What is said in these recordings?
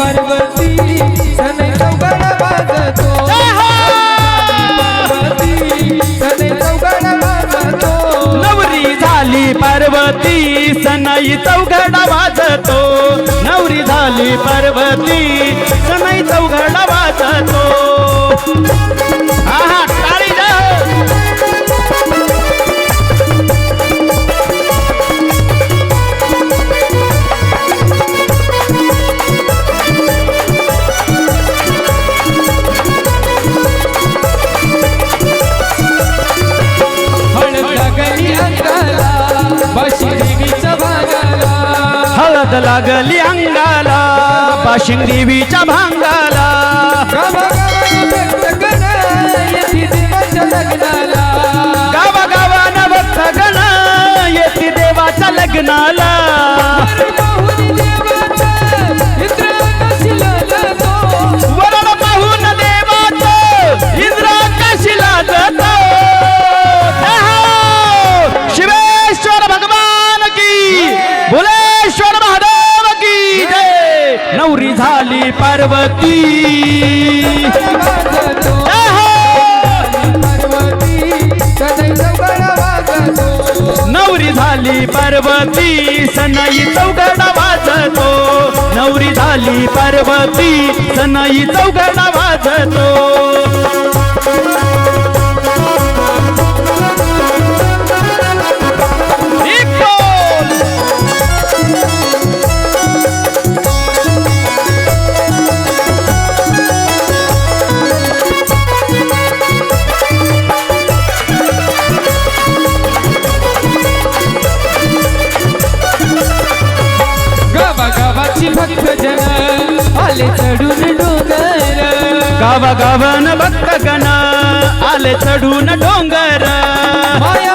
सनई चौघडा वाजतो पार्वती सनई चौघडा वाजतो नवरी झाली पार्वती सनई चौघडा लागली अंगाला. पाशिंग देवीच्या भांगाला. पार्वती वाजतो. जय पार्वती सनई चौघडा वाजतो नवरी झाली पार्वती सनई चौघडा वाजतो नवरी झाली पार्वती सनई चौघडा आले चढून डोंगर. गावागावान भक्त गण आले चढून डोंगर. माया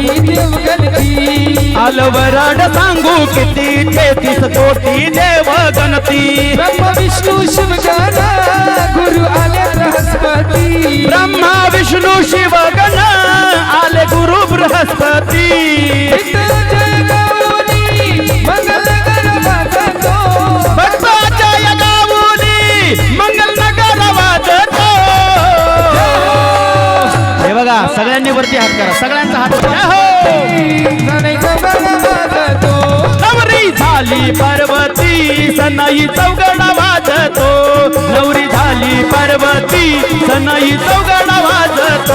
तेहतीस कोटी देवगणती अलवरड सांगू किती तेहतीस कोटी देव गणती. ब्रह्मा विष्णू शिवगाना गुरु आले बृहस्पती. ब्रह्मा विष्णू शिव गण आले गुरु बृहस्पती. सगळ्यांनी वरती हात करा. सगळ्यांचा हात हो! नवरी झाली पार्वती सनाई चौगडा वाजतो. नवरी झाली पार्वती सनाई चौगडा वाजतो.